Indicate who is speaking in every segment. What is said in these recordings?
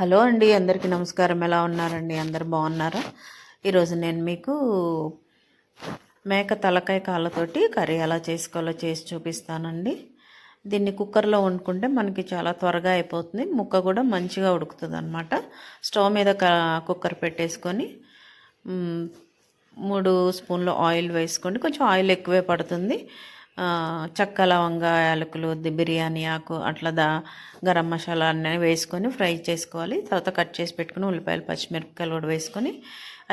Speaker 1: Hello అండి అందరికీ నమస్కారం. ఎలా ఉన్నారండి? అందరు బాగున్నారా? ఈరోజు నేను మీకు మేక తలకాయ కాళ్ళతోటి కర్రీ ఎలా చేసుకోవాలో చేసి చూపిస్తానండి. దీన్ని కుక్కర్లో వండుకుంటే మనకి చాలా త్వరగా అయిపోతుంది. ముక్క కూడా మంచిగా ఉడుకుతుంది అనమాట స్టవ్ మీద కుక్కర్ పెట్టేసుకొని మూడు స్పూన్లు ఆయిల్ వేసుకోండి కొంచెం ఆయిల్ ఎక్కువే పడుతుంది. చక్క లవంగ యాలకులు బిర్యానీ ఆకు అట్లా దా గరం మసాలా అన్నీ వేసుకొని ఫ్రై చేసుకోవాలి. తర్వాత కట్ చేసి పెట్టుకుని ఉల్లిపాయలు పచ్చిమిరపకాయలు కూడా వేసుకొని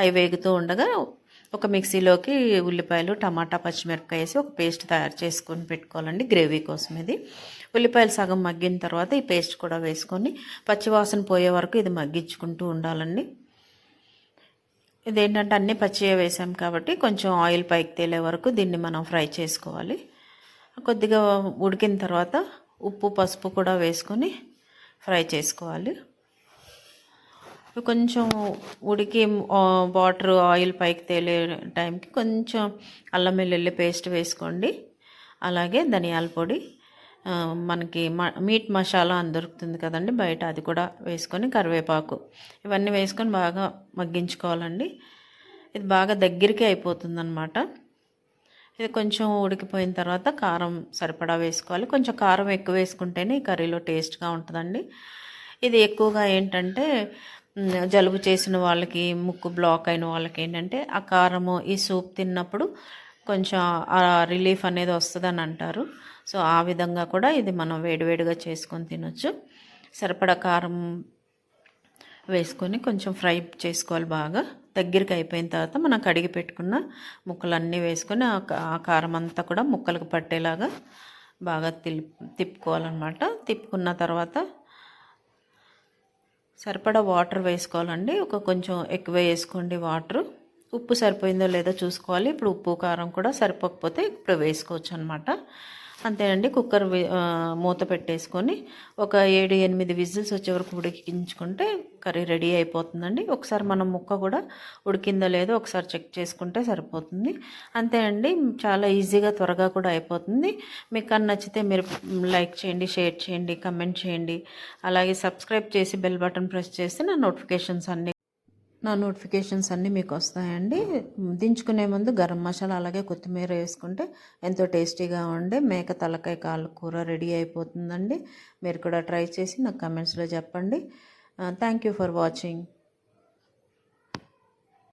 Speaker 1: అవి వేగుతూ ఉండగా ఒక మిక్సీలోకి ఉల్లిపాయలు టమాటా పచ్చిమిరపకాయ వేసి ఒక పేస్ట్ తయారు చేసుకొని పెట్టుకోవాలండి గ్రేవీ కోసం ఇది. ఉల్లిపాయలు సగం మగ్గిన తర్వాత ఈ పేస్ట్ కూడా వేసుకొని పచ్చివాసన పోయే వరకు ఇది మగ్గించుకుంటూ ఉండాలండి. ఇదేంటంటే అన్నీ పచ్చిగా వేసాం కాబట్టి కొంచెం ఆయిల్ పైకి తేలే వరకు దీన్ని మనం ఫ్రై చేసుకోవాలి. కొద్దిగా ఉడికిన తర్వాత ఉప్పు పసుపు కూడా వేసుకొని ఫ్రై చేసుకోవాలి. కొంచెం ఉడికి వాటర్ ఆయిల్ పైకి తేలే టైంకి కొంచెం అల్లం వెల్లుల్లి పేస్ట్ వేసుకోండి. అలాగే ధనియాల పొడి మనకి మ మీట్ మసాలా దొరుకుతుంది కదండి బయట అది కూడా వేసుకొని కరివేపాకు. ఇవన్నీ వేసుకొని బాగా మగ్గించుకోవాలండి. ఇది బాగా దగ్గరికి అయిపోతుంది అనమాట ఇది కొంచెం ఉడికిపోయిన తర్వాత కారం సరిపడా వేసుకోవాలి. కొంచెం కారం ఎక్కువ వేసుకుంటేనే ఈ కర్రీలో టేస్ట్గా ఉంటుందండి. ఇది ఎక్కువగా ఏంటంటే జలుబు చేసిన వాళ్ళకి ముక్కు బ్లాక్ అయిన వాళ్ళకి ఏంటంటే ఆ కారము ఈ సూప్ తిన్నప్పుడు కొంచెం ఆ రిలీఫ్ అనేది వస్తుందని అంటారు. సో ఆ విధంగా కూడా ఇది మనం వేడివేడిగా చేసుకొని తినొచ్చు. సరిపడా కారం వేసుకొని కొంచెం ఫ్రై చేసుకోవాలి బాగా. దగ్గరికి అయిపోయిన తర్వాత మనం కడిగి పెట్టుకున్న ముక్కలన్నీ వేసుకొని ఆ ఆ కారం అంతా కూడా ముక్కలకు పట్టేలాగా బాగా తిల్ తిప్పుకోవాలన్నమాట. తిప్పుకున్న తర్వాత సరిపడా వాటర్ వేసుకోవాలండి. ఒక కొంచెం ఎక్కువ వేసుకోండి వాటర్. ఉప్పు సరిపోయిందో లేదో చూసుకోవాలి. ఇప్పుడు ఉప్పు కారం కూడా సరిపోకపోతే ఇప్పుడు వేసుకోవచ్చు అనమాట అంతేనండి కుక్కర్ మూత పెట్టేసుకొని ఒక ఏడు ఎనిమిది విజిల్స్ వచ్చే వరకు ఉడికించుకుంటే కర్రీ రెడీ అయిపోతుందండి. ఒకసారి మనం ముక్క కూడా ఉడికిందో లేదో ఒకసారి చెక్ చేసుకుంటే సరిపోతుంది. అంతే అండి చాలా ఈజీగా త్వరగా కూడా అయిపోతుంది. మీకు అన్న నచ్చితే మీరు లైక్ చేయండి షేర్ చేయండి కమెంట్ చేయండి. అలాగే సబ్స్క్రైబ్ చేసి బెల్ బటన్ ప్రెస్ చేస్తే నా నోటిఫికేషన్స్ అన్నీ నా నోటిఫికేషన్స్ అన్నీ మీకు వస్తాయండి దించుకునే ముందు గరం మసాలా అలాగే కొత్తిమీర వేసుకుంటే ఎంతో టేస్టీగా ఉండే మేక తలకాయ కాలు కూర రెడీ అయిపోతుందండి. మీరు కూడా ట్రై చేసి నాకు కమెంట్స్లో చెప్పండి. Thank you for watching